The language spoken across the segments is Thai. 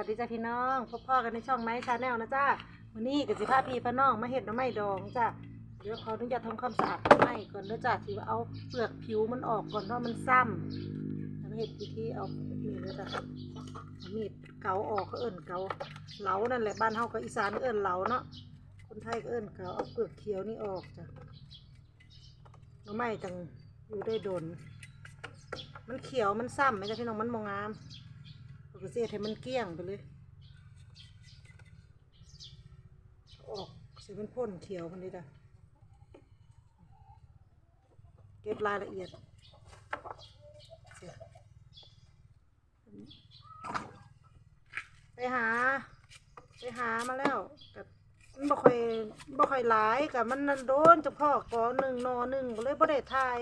วัสดีจ้าพี่น้องพบพ่อกันในช่องไม้ชาแนลนะจ้าวันนี้กับสิพาพี่พน้องมาเห็ดน้ำไม้ดองจ้าเดี๋ยวขออนุญาตทำความสะอาดน้ไม้ก่อนเด้อจ้าที่ว่าเอาเปลือกผิวมันออกก่อนเพราะมันซ้ำแล้วเห็ดวิธีเอานี่เด้อจ้ามีดเกาออกก็เอิ้นเกาเหลานั่นแหละบ้านเฮากับอีสานก็เอิ้นเหลาเนาะคนไทยก็เอิ้นเกาเอาเปลือกเขียวนี่ออกจ้ะหน้ำไม้จังอยู่ได้ดนมันเขียวมันซ้ำไหมจ้ะพี่น้องมันมองงาม ปกติให้มันเกลี้ยงไปเลย ออกเสียเป็นพ่นเขียวมันเลยจ้ะเก็บรายละเอียดไปหา ไปหามาแล้วกับมันบ่ค่อยบ่ค่อยหลายกับมันนั่นโดนเฉพาะกอหนึ่งนอหนึ่งก็เลยบ่ได้ทาย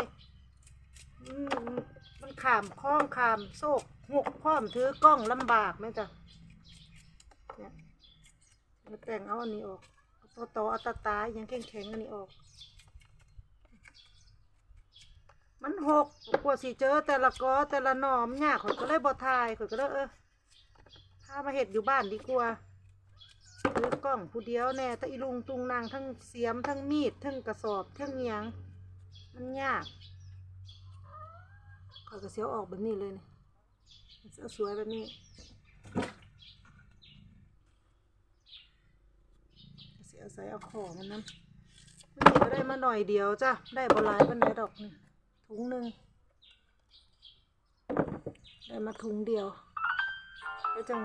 มันขามคล้องขามโซก หกพร้อมถือกล้องลำบากไหมจ๊ะเนี่ยมาแต่งเอาอันนี้ออกเอาตัวโตเอาตาตายยังแข็งแข็งๆอันนี้ออก มันหกกว่าสิเจอแต่ละกอแต่ละหนอมยากข่อยก็เลยบ่ทายข่อยก็เลยเออพามาเห็ดอยู่บ้านดีกว่าถือกล้องผู้เดียวแน่แต่อีลุงตุงนางทั้งเสียมทั้งมีดทั้งกระสอบทั้งเหียงมันยากข่อยก็เสียวออกแบบนี้เลยนี่ เอาสวยแบบนี้เสียใส่เอาของมันน้ำมันก็ได้มาหน่อยเดียวจ้ะ ได้บหลายปันไดดอกนี่ถุงหนึ่งได้มาถุงเดียวแล้วจัง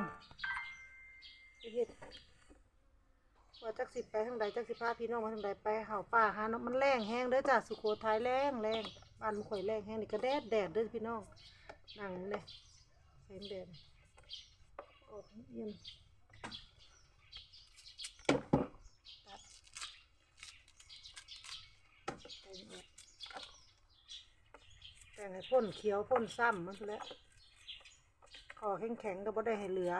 ไปเฮ็ดว่าจักสิไปทางใดจักสิพาพี่น้องมาทางใดไปเห่าป่าหาเนาะมันแรงแห้งเด้อจ้ะสุโขทัยแรงแรงบ้านมันข่อยแรงแห้งนี่ก็แดดแดดเด้อพี่น้องนั่งเลย แสงแดดออกเยี่ยมตัดแต่งออกแต่งให้พ่นเขียวพ่นซ้ำมันแหละคอแข็งแข็งๆก็บ่ได้ให้เหลือ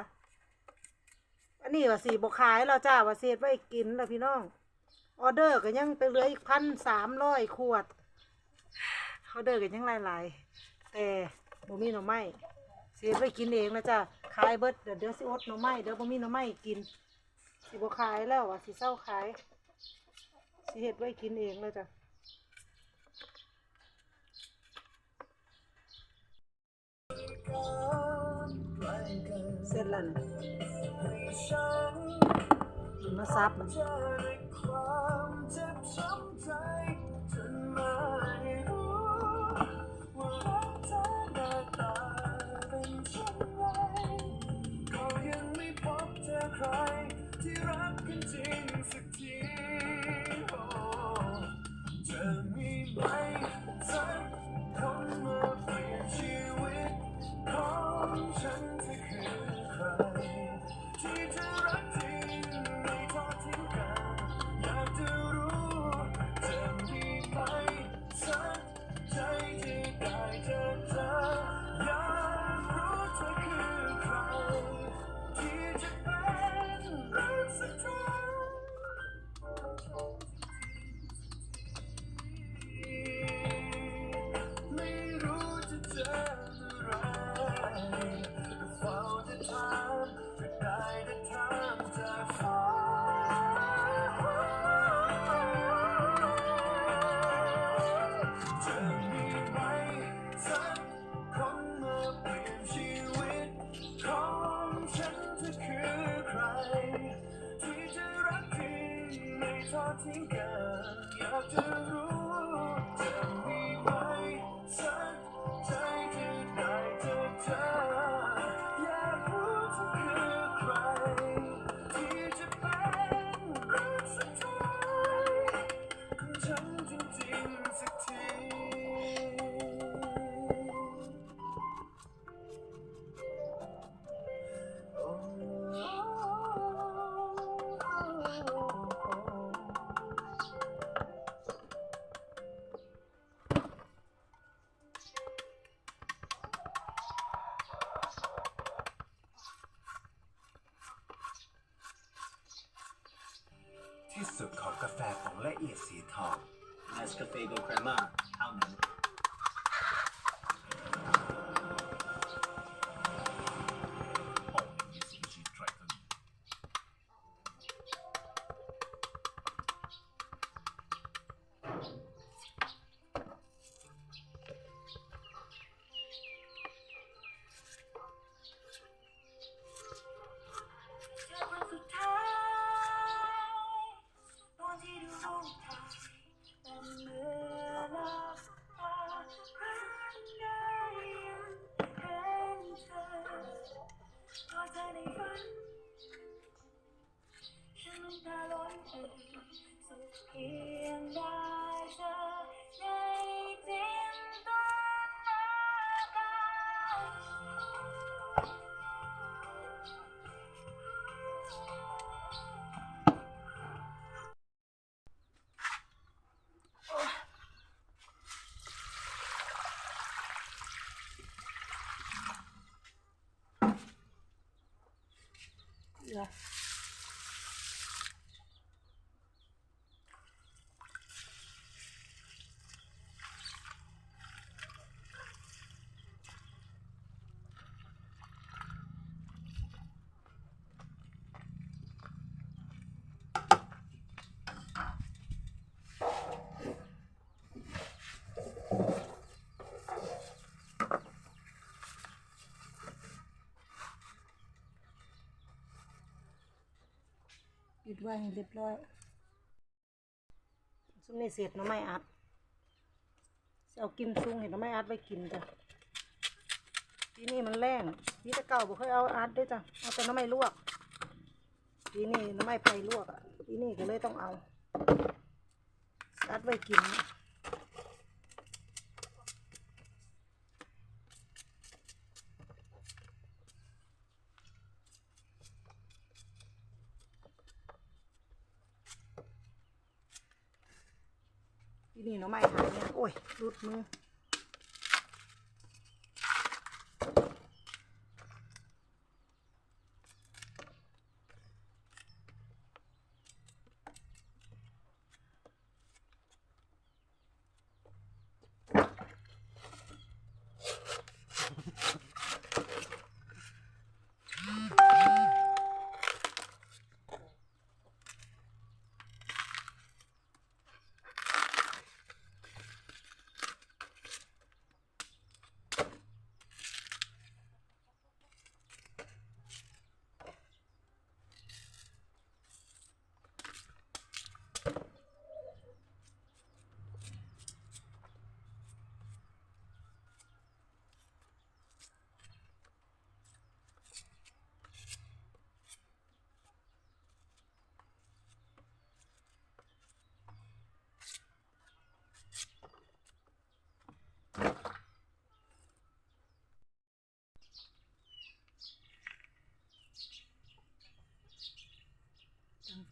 อันนี้ว่าสีบขายแล้วจ้าว่าเศษไว้กินแล้วพี่น้อง ออเดอร์ก็ยังไปเหลืออีกพันสามร้อยขวดออเดอร์ก็ยังหลายๆแต่บ่มีหน่อไม้ เศษไว้กินเองนะจ้าขายเบิดเดี๋ยวเดี๋ยวสิอดหน่อไม้เดี๋ยวบ่มีหน่อไม้กิน สิบ่ขายแล้วว่าสิเศร้าขายสิเฮ็ดไว้กินเองเลยจ้ะเสร็จแล้วนะมาซับมัน ไม่ทอด ล้นเอ่ยสุดเพียง ได้เธอในจินตนาการเหลือปิดไว้ให้เรียบร้อยซุ้มนี่เศษหน้ำไม้อัดเอากิมซุ้งเห็นหน้ำไม้อัดไว้กินจ้ะทีนี้มันแรงทีแตะเก่าบ่เคยเอาอัดด้วยจ้ะเอาแต่หน้ำไม้ลวกทีนี้หน้ำไม้ไผ่ลวกอะทีนี้ก็เลยต้องเอาอัดไว้กิน ทีนี้หน้ำไม้หายเนี่ยโอ้ยรุดมือ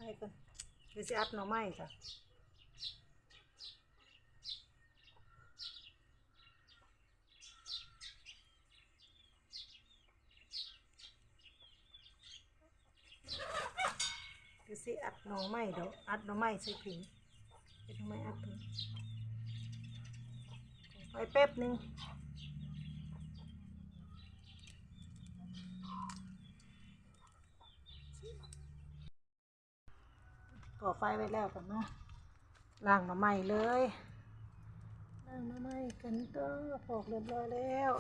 ตั้งไฟก่อนเดี๋ยวสิอัดหน่อไม้จ้ะเดี๋ยวสิอัดหน่อไม้เดี๋ยวอัดหน่อไม้ใส่ถุงเป็นหน่อไม้อัดถุงไปแป๊บนึง ไฟไว้แล้วกันเนาะล้างมาใหม่เลยล้างมาใหม่กันก็ปอกเรียบร้อยแล้ว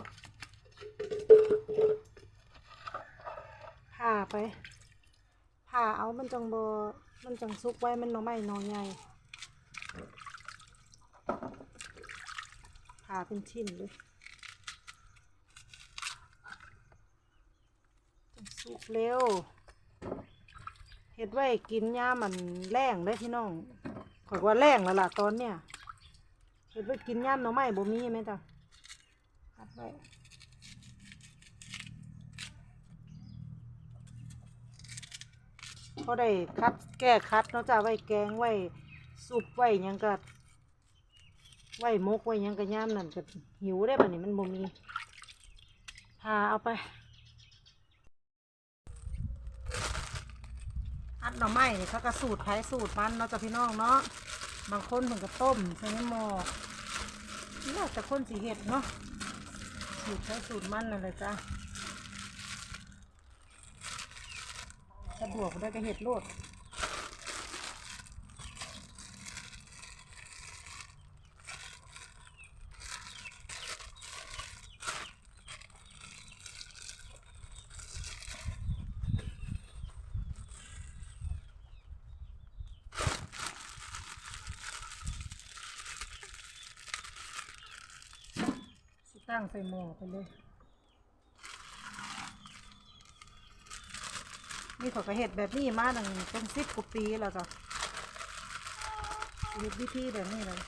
ผ่าไปผ่าเอามันจังบมันจังซุกไว้มันหน่อไม้หน่อใหญ่ผ่าเป็นชิ้นเลยจังสุกเร็ว เฮ็ดไว้กินย่ามันแรงได้พี่น้องขอยว่าแรงแล้วล่ะตอนเนี้ยเฮ็ดไว้กินย่ามหน่อไม้บ่มีไหมจ้ะคัดไว้พอได้คัดแก้คัดเนาะจ้ะไว้แกงไว้ซุปไว้ยังก็ไว้มกไว้ยังก็ย่ามนั่นก็หิวได้บัดนี้มันบ่มีพาเอาไป อัดหน่อไม้นี่เขาก็สูตรไผสูตรมันเนาะจ้ะพี่น้องเนาะบางคนเพิ่นก็ต้มใส่ในหม้อแล้วแต่คนสีเห็ดเนาะสูตรไผสูตรมันนั่นแหละจ้ะสะดวกได้ก็เห็ดโลด ตั้งใส่หม้อไปเลย นี่ขอกระเห็ดแบบนี้มาหนึ่งเป็นสิบกว่าปีแล้วจ้ะเห็ดวิธีแบบนี้เลย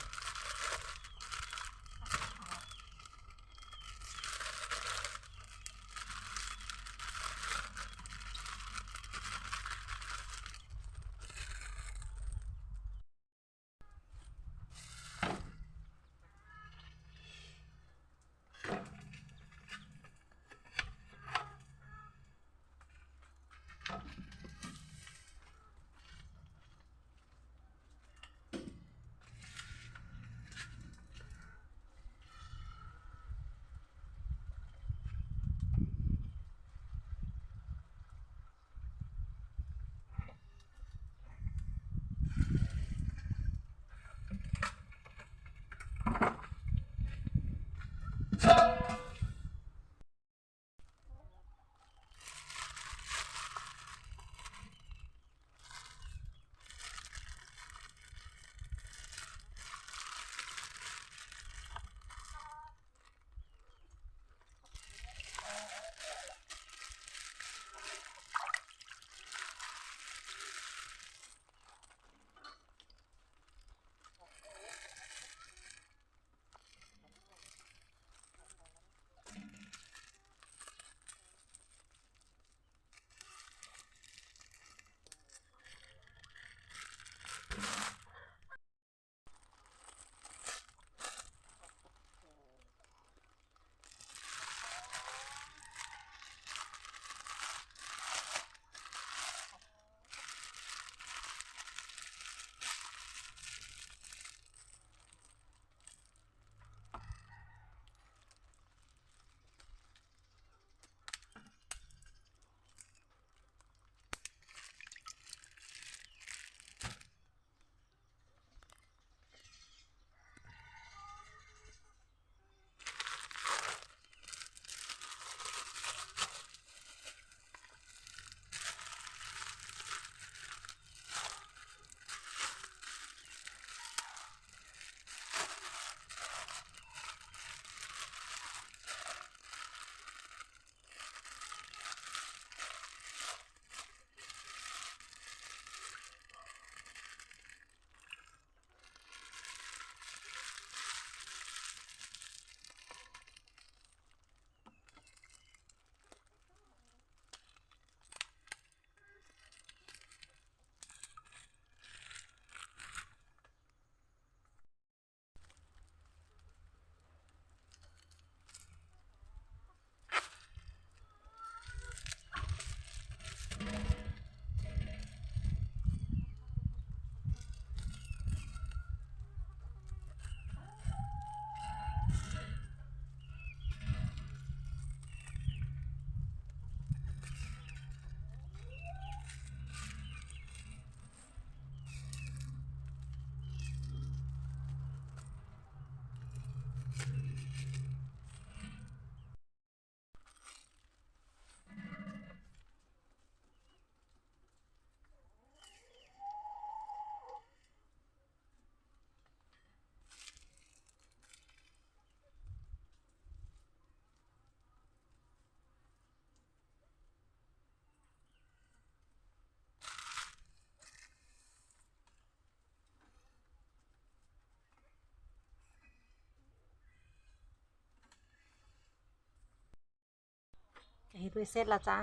เฮ็ดไว้เสร็จแล้วจ้า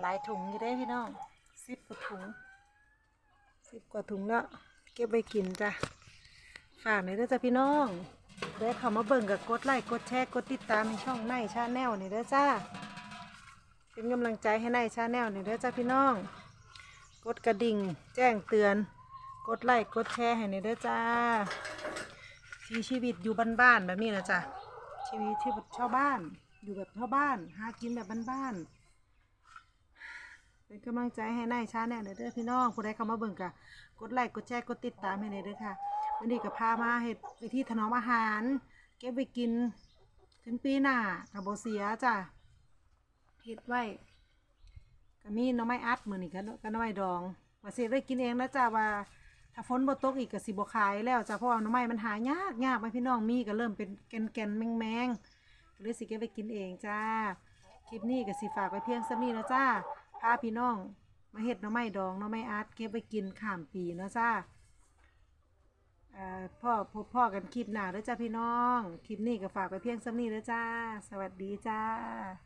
หลายถุงอยู่ได้พี่น้องสิบกว่าถุงสิบกว่าถุงเนาะเก็บไว้กินจ้ะฝากหน่อยเด้อจ้ะพี่น้องได้เข้ามาเบิ่งกับกดไลค์กดแชร์กดติดตามในช่องในชาแนลนี่เด้อจ้าเป็นกำลังใจให้ในชาแนลนี่เด้อจ้าพี่น้อง กดกระดิ่งแจ้งเตือน กดไลค์กดแชร์ให้นี่เด้อจ้าชีชีวิตอยู่บ้านๆแบบนี้นะจ๊ะ ชีวิตที่ชาวบ้าน อยู่แบบชาวบ้าน หากินแบบบ้านๆเป็นกำลังใจให้นายชาแนลเด้อพี่น้องผู้ใดเข้ามาเบิ่งกะกดไลค์กดแชร์กดติดตามให้หน่อยเด้อค่ะวันนี้ก็พามาเฮ็ดวิธีถนอมอาหาร เก็บไว้กินถึงปีหน้ากับโบเสียจ้ะเฮ็ดไว้ก็มีน่อไม้อัดมือนี้ก็น่อไม้ดองว่าสิได้กินเองนะจ้ะว่า ถ้าฝนบ่ตกอีกก็สิบ่ขายแล้วจ้ะเพราะว่าหน่อไม้มันหายากยากไหมพี่น้องมีก็เริ่มเป็นแกนแกนๆแมงแมงๆก็เลยสิเก็บไปกินเองจ้าคลิปนี้ก็สิฝากไว้เพียงสำนี้เนาะจ้าพาพี่น้อง มาเฮ็ดหน้อไม้ดองหน้อไม้อาร์ตเก็บไปกินข้ามปีเนาะจ้าอ่อพ่อพบพ่อกันคลิปหน้าเด้อจ้าพี่น้อง คลิปนี้ก็ฝากไปเพียงสำนี้เด้อจ้า สวัสดีจ้า